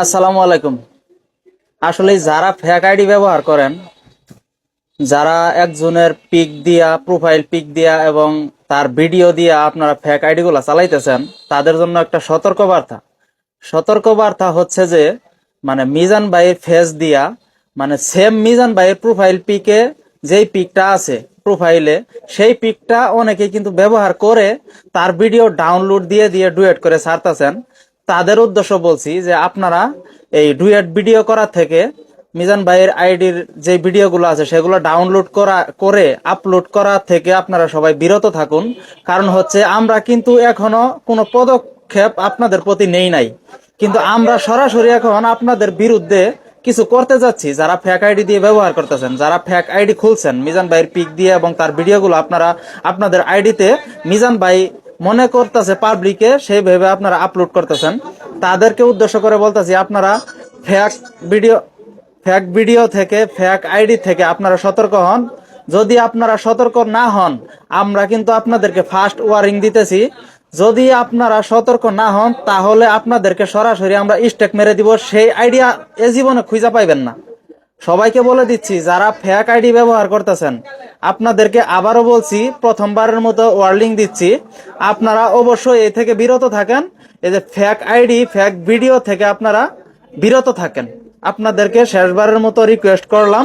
আসসালামু আলাইকুম। আসলে যারা ফেক আইডি ব্যবহার করেন, যারা একজনের পিক দিয়া প্রোফাইল পিক দিয়া এবং তার ভিডিও দিয়া আপনারা ফেক আইডি গুলা চালাইতেছেন, তাদের জন্য একটা সতর্ক বার্তা সতর্ক বার্তা হচ্ছে যে মানে মিজান ভাইয়ের ফেস দিয়া মানে সেম মিজান ভাইয়ের প্রোফাইল পিকে যেই পিকটা আছে প্রোফাইলে সেই পিকটা অনেকে কিন্তু ব্যবহার করে তার ভিডিও ডাউনলোড দিয়ে দিয়ে ডুয়েট করে ছাড়তেছেন। তাদের উদ্দেশ্য বলছি যে আপনারা এই ডুয়েট ভিডিও করার থেকে মিজান ভাইয়ের আইডির যে ভিডিওগুলো আছে সেগুলো ডাউনলোড করা, করে আপলোড করা থেকে আপনারা সবাই বিরত থাকুন। কারণ হচ্ছে আমরা কিন্তু এখনও কোনো পদক্ষেপ আপনাদের প্রতি নেই নাই। কিন্তু আমরা সরাসরি এখন আপনাদের বিরুদ্ধে কিছু করতে যাচ্ছি। যারা ফ্যাক আইডি দিয়ে ব্যবহার করতেছেন, যারা ফ্যাক আইডি খুলছেন, মিজান ভাইয়ের পিক দিয়ে এবং তার ভিডিওগুলো আপনারা, আপনাদের আইডিতে মিজান ভাই মনে করতেছে পাবলিকে সেইভাবে আপনারা আপলোড করতেছেন। তাদেরকে উদ্দেশ্য করে বলতেছি, আপনারা ফ্যাক ভিডিও ফ্যাক ভিডিও থেকে ফ্যাক আইডি থেকে আপনারা সতর্ক হন। যদি আপনারা সতর্ক না হন, আমরা কিন্তু আপনাদেরকে ফার্স্ট ওয়ারিং দিতেছি। যদি আপনারা সতর্ক না হন, তাহলে আপনাদেরকে সরাসরি আমরা স্টেক মেরে দিব। সেই আইডিয়া এ জীবনে খুঁজে পাইবেন না। সবাইকে বলে দিচ্ছি, যারা ফ্যাক আইডি ব্যবহার করতেছেন, আপনাদেরকে আবারও বলছি, প্রথমবারের মতো ওয়ার্নিং দিচ্ছি, আপনারা অবশ্যই এ থেকে বিরত থাকেন, এই যে ফ্যাক আইডি ফ্যাক ভিডিও থেকে আপনারা বিরত থাকেন। আপনাদেরকে শেষবারের মতো রিকোয়েস্ট করলাম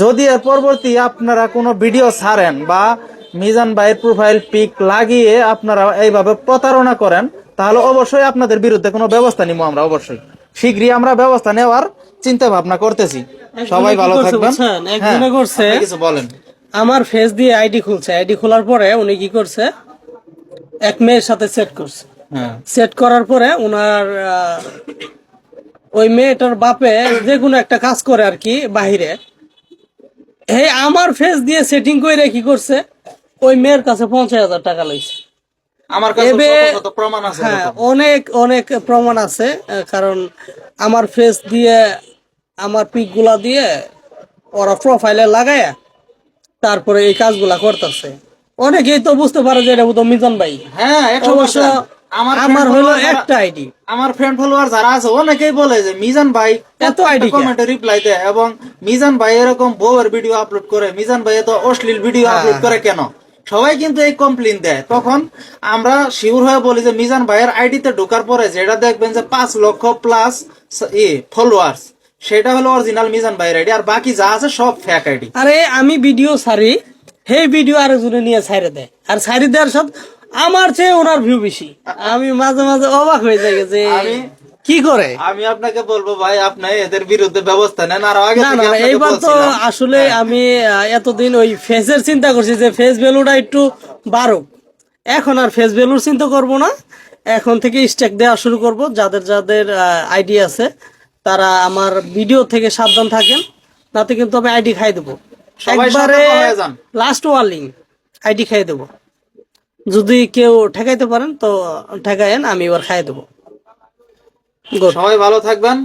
যদি এর পরবর্তী আপনারা কোনো ভিডিও ছাড়েন বা মিজান ভাইয়ের প্রোফাইল পিক লাগিয়ে আপনারা এইভাবে প্রতারণা করেন, তাহলে অবশ্যই আপনাদের বিরুদ্ধে কোনো ব্যবস্থা নিব আমরা অবশ্যই। শীঘ্রই আমরা ব্যবস্থা নেওয়ার চিন্তা ভাবনা করতেছি সবাই ভালো থাকবেন? হ্যাঁ, করছে। কিছু বলেন। আমার ফেস দিয়ে আইডি খুলছে। আইডি খোলার পরে উনি কি করছে? এক মেয়ের সাথে সেট করছে। হ্যাঁ। সেট করার পরে ওনার ওই মেয়েটার বাপে যে কোনো একটা কাজ করে আর কি বাহিরে। হে আমার ফেস দিয়ে সেটিং করে কি করছে? ওই মেয়ের কাছে পঞ্চাশ হাজার টাকা লইছে। আমার কাছে প্রমাণ আছে হ্যাঁ অনেক অনেক প্রমাণ আছে কারণ আমার ফেস দিয়ে আমার পিকগুলা দিয়ে ওরা প্রোফাইলে লাগায় তারপরে এই কাজগুলা করতেছে। অনেকেই তো বুঝতে পারে যে এটা মিজান ভাই। হ্যাঁ অবশ্য আমার আমার হলো একটা আইডি আমার ফ্রেন্ড ফলোয়ার যারা আছে অনেকেই বলে যে মিজান ভাই এত কে? কমেন্টে রিপ্লাই দেয় এবং মিজান ভাই এরকম বউয়ের ভিডিও আপলোড করে মিজান ভাই এত অশ্লীল ভিডিও হ্যাঁ, আপলোড করে কেন? সবাই কিন্তু এই কমপ্লেন দেয়। তখন আমরা শিওর হয়ে বলি যে মিজান ভাইয়ের আইডিতে ঢোকার পরে যেটা দেখবেন যে পাঁচ লক্ষ প্লাস ফলোয়ার্স সেটা হলো অরিজিনাল মিজান ভাইয়ের আইডি আর বাকি যা আছে সব ফেক আইডি। আরে আমি ভিডিও ছাড়ি সেই ভিডিও আরেকজনে নিয়ে ছাইরে দেয়। আর ছাইরে দেওয়ার সাথে আমার চেয়ে ওনার ভিউ বেশি। আমি মাঝে মাঝে অবাক হয়ে যাই যে আমি- কি করে? আমি আপনাকে বলব ভাই আপনি এদের বিরুদ্ধে ব্যবস্থা নেন আর আগে না না এইবার তো আসলে আমি আহ, এতদিন ওই ফেসের চিন্তা করছি যে ফেস ভ্যালুটা একটু বাড়ুক। এখন আর ফেস ভ্যালুর চিন্তা করব না। এখন থেকে স্টেক দেওয়া শুরু করব যাদের যাদের আইডিয়া আছে। তারা আমার ভিডিও থেকে সাবধান থাকেন তাতে কিন্তু আমি আইডি খাই দেবো। একবারে। লাস্ট ওয়ার্নিং আইডি খাই দেবো। যদি কেউ ঠেকাইতে পারেন তো ঠেকায়েন আমি এবার খাই দেবো। সবাই ভালো থাকবেন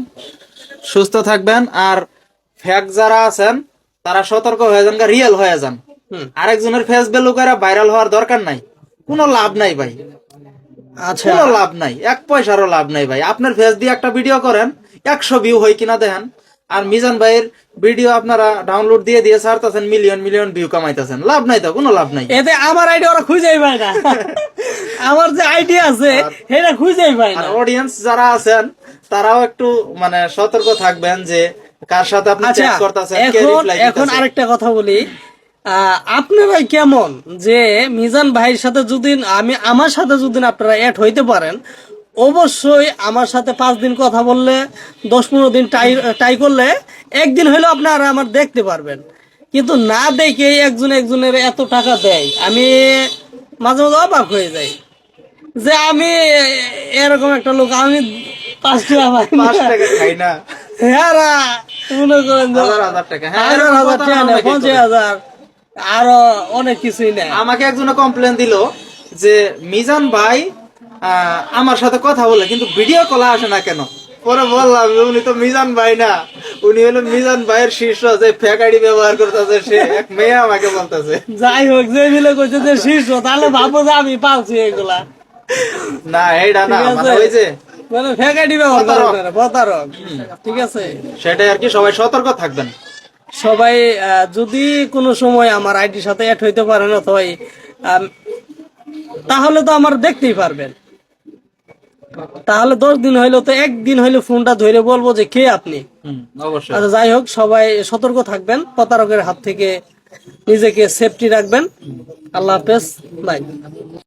সুস্থ থাকবেন আর ফ্যাক যারা আছেন তারা সতর্ক হয়ে যান রিয়েল হয়ে যান। আরেকজনের ফেস ভ্যালু করে ভাইরাল হওয়ার দরকার নাই। কোনো লাভ নাই ভাই। আচ্ছা। লাভ নাই এক পয়সারও লাভ নাই ভাই। আপনার ফেস দিয়ে একটা ভিডিও করেন একশো ভিউ হয় কিনা দেখেন। আর মিজান ভাইয়ের ভিডিও আপনারা ডাউনলোড দিয়ে দিয়ে ছাড়তেছেন মিলিয়ন মিলিয়ন ভিউ কামাইতেছেন। লাভ নাই তো কোনো লাভ নাই। এতে আমার আইডি ওরা খুঁজেই পায় না। আমার যে আইডি আছে সেটা খুঁজেই পায় না। অডিয়েন্স যারা আছেন তারাও একটু মানে সতর্ক থাকবেন যে কার সাথে আপনি চ্যাট করতেছেন কে এখন এখন আরেকটা কথা বলি। আপনারা কেমন? যে মিজান ভাইয়ের সাথে যদি আমি আমার সাথে যদি আপনারা অ্যাড হইতে পারেন অবশ্যই আমার সাথে পাঁচ দিন কথা বললে দশ পনেরো দিন টাই টাই করলে একদিন হইলেও আপনারা আমার দেখতে পারবেন। কিন্তু না দেখে একজন একজনের এত টাকা দেয় আমি মাঝে মাঝে অবাক হয়ে যাই। যে আমি এরকম একটা লোক আমি পাঁচ টাকা পাঁচ টাকা খাই না। হ্যাঁ মনে করেন হাজার হাজার টাকা হ্যাঁ পঞ্চাশ হাজার আরও অনেক কিছুই নেই আমাকে একজনে কমপ্লেন দিল যে মিজান ভাই আমার সাথে কথা বলে কিন্তু ভিডিও কলে আসে না কেন? পরে বললাম যে উনি তো মিজান ভাই না। উনি হলো মিজান ভাইয়ের শীর্ষ যে ফেক আইডি ব্যবহার করতেছে সে এক মেয়ে আমাকে বলতেছে। যাই হোক যে মিলে করছে যে শীর্ষ তাহলে ভাবো যে আমি পালছি এগুলা। না এইটা না ঠিক আছে। মানে ওই যে মানে ফেক আইডি ব্যবহার করে প্রতারক। ঠিক আছে। সেটাই আর কি সবাই সতর্ক থাকবেন। সবাই আহ, যদি কোনো সময় আমার আইডির সাথে অ্যাড হইতে পারেন অথবা তাহলে তো আমার দেখতেই পারবেন। তাহলে দশ দিন হইল তো একদিন হইল ফোনটা ধরে বলব যে কে আপনি? আচ্ছা যাই হোক সবাই সতর্ক থাকবেন প্রতারকের হাত থেকে নিজেকে সেফটি রাখবেন। আল্লাহ হাফেজ বাই